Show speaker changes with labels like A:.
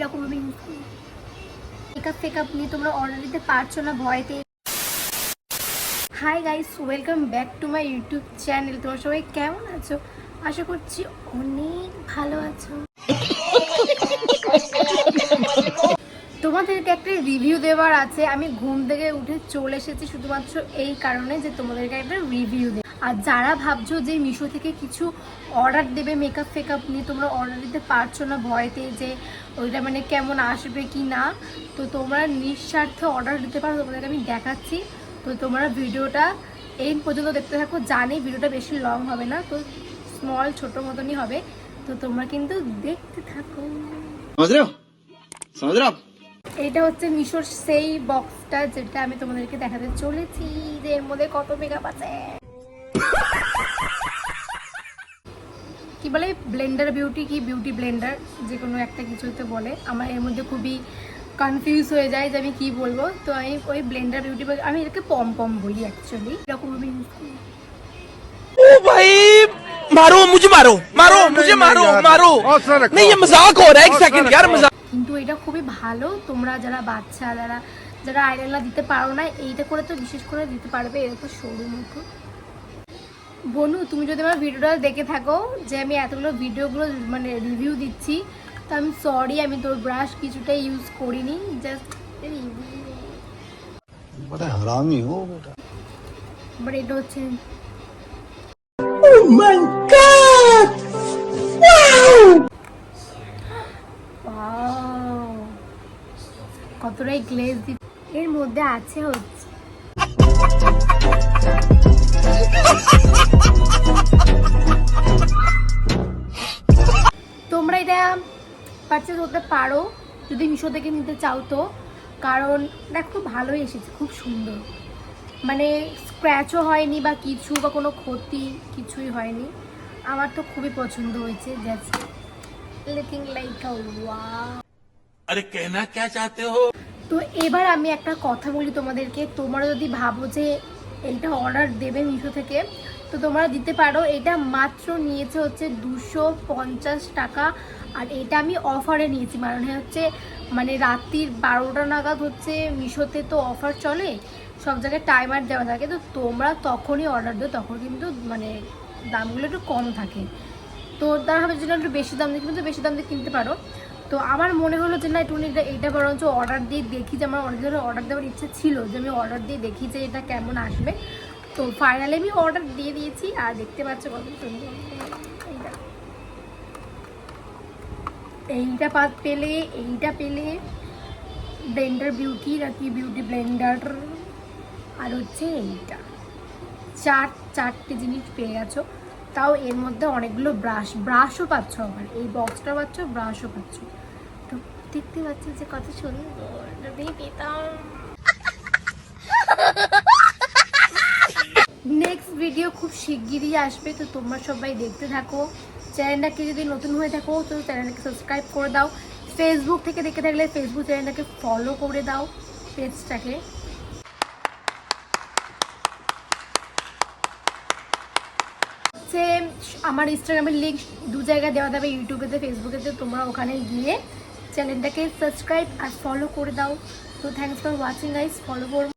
A: এরকম আমি মেকআপ ফেকআপ নিয়ে তোমরা অর্ডার দিতে পারছ না, ভয়তে। Hi guys welcome back to my YouTube channel তোমরা সবাই কেমন আছো? আশা করছি অনেক ভালো আছো। তোমাদেরকে একটা রিভিউ দেওয়ার আছে। আমি ঘুম থেকে উঠে চলে এসেছি শুধুমাত্র এই কারণে যে তোমাদেরকে একটা রিভিউ দেব। আর যারা ভাবছ যে মিশো থেকে কিছু অর্ডার দেবে মেকআপ ফেকআপ নিয়ে তোমরা অর্ডার দিতে পারছ না ভয়তে যে ওইটা মানে কেমন আসবে কি না, তো তোমরা নিঃস্বার্থে অর্ডার দিতে পারো। তোমাদেরকে আমি দেখাচ্ছি। তো তোমরা ভিডিওটা এই পর্যন্ত দেখতে থাকো। জানি ভিডিওটা বেশি লং হবে না, তো স্মল ছোট মতনই হবে। তো তোমরা কিন্তু দেখতে থাকো।
B: সমুদ্র? সমুদ্র? हो समझ रहे हो आप
A: এটা হচ্ছে মিশোর সেই বক্সটা যেটা আমি তোমাদেরকে দেখাতে চলেছি যে এর মধ্যে কত মেকআপ আছে কি বলে ব্লেন্ডার বিউটি কি বিউটি ব্লেন্ডার যে কোনো একটা কিছুতে বলে আমার এর মধ্যে খুবই কনফিউজ হয়ে যায় যে আমি কি বলবো তো আমি ওই ব্লেন্ডার বিউটি আমি এটাকে পম পম বলি অ্যাকচুয়ালি এরকম আমি use করি।
C: ओ भाई मारो मुझे मारो मारो मुझे मारो मारो नहीं ये मजाक हो रहा है एक सेकंड यार मजाक
A: কিন্তু এটা খুবই ভালো। তোমরা যারা বাচ্চা যারা যারা আইলাইনার দিতে পারো না এইটা করে তো বিশেষ করে দিতে পারবে এরকম সরু মতো। বনু তুমি যদি আমার ভিডিওটা দেখে থাকো যে আমি এতগুলো ভিডিওগুলো মানে রিভিউ দিচ্ছি তো আমি সরি আমি তোর ব্রাশ কিছুটা ইউজ করিনি জাস্ট বাট এটা হচ্ছে oh কতটাই গ্লেজ দি এর মধ্যে আছে হচ্ছে তোমরা এটা পারচেস করতে পারো, যদি মিশো থেকে নিতে চাও তো। কারণ দেখো ভালোই এসেছে, খুব সুন্দর। মানে স্ক্র্যাচও হয়নি বা কিছু বা কোনো ক্ষতি কিছুই হয়নি। আমার তো খুবই পছন্দ হয়েছে জাস্ট লুকিং লাইক ওয়াও
C: আরে কেনা কে চাতে হো?
A: তো এবার আমি একটা কথা বলি তোমাদেরকে। তোমরা যদি ভাবো যে এইটা অর্ডার দেবে মিশো থেকে, তো তোমরা দিতে পারো। এটা মাত্র নিয়েছে হচ্ছে দুশো পঞ্চাশ টাকা। আর এটা আমি অফারে নিয়েছি। মানে হচ্ছে মানে রাত্রির বারোটা নাগাদ হচ্ছে মিশোতে তো অফার চলে। সব জায়গায় টাইমার দেওয়া থাকে। তো তোমরা তখনই অর্ডার দেবে তখন কিন্তু মানে দামগুলো একটু কম থাকে। তো তারা হবে যেটা একটু বেশি দাম দিয়ে, কিন্তু বেশি দাম দিয়ে কিনতে পারো। তো আমার মনে হলো যে, না একটু এটা এইটা বরঞ্চ অর্ডার দিয়ে দেখি যে আমার ধরনের অর্ডার দেওয়ার ইচ্ছা ছিল যে, আমি অর্ডার দিয়ে দেখি যে এটা কেমন আসবে। তো ফাইনালি আমি অর্ডার দিয়ে দিয়েছি, আর দেখতে পাচ্ছ কত সুন্দর। এইটা এইটা পাত পেলে, এইটা পেলে ব্লেন্ডার বিউটি নাকি বিউটি ব্লেন্ডার আর হচ্ছে এইটা। চার, চারটে জিনিস পেয়ে গেছো। তাও এর মধ্যে অনেকগুলো ব্রাশ ব্রাশও পাচ্ছ আবার। এই বক্সটা পাচ্ছ ব্রাশও পাচ্ছ। তো দেখতে পাচ্ছি যে কত সুন্দর। পেতাম নেক্সট ভিডিও খুব শিগগিরই আসবে, তো তোমরা সবাই দেখতে থাকো। চ্যানেলটাকে যদি নতুন হয়ে থাকো, তো চ্যানেলটাকে সাবস্ক্রাইব করে দাও। ফেসবুক থেকে দেখে থাকলে ফেসবুক চ্যানেলটাকে ফলো করে দাও পেজটাকে হচ্ছে আমার ইনস্টাগ্রামের লিঙ্ক দু জায়গায় দেওয়া যাবে ইউটিউবেতে ফেসবুকেতে তোমরা ওখানে গিয়ে চ্যানেলটাকে সাবস্ক্রাইব আর ফলো করে দাও। তো থ্যাংকস ফর ওয়াচিং আইস ফলো করো।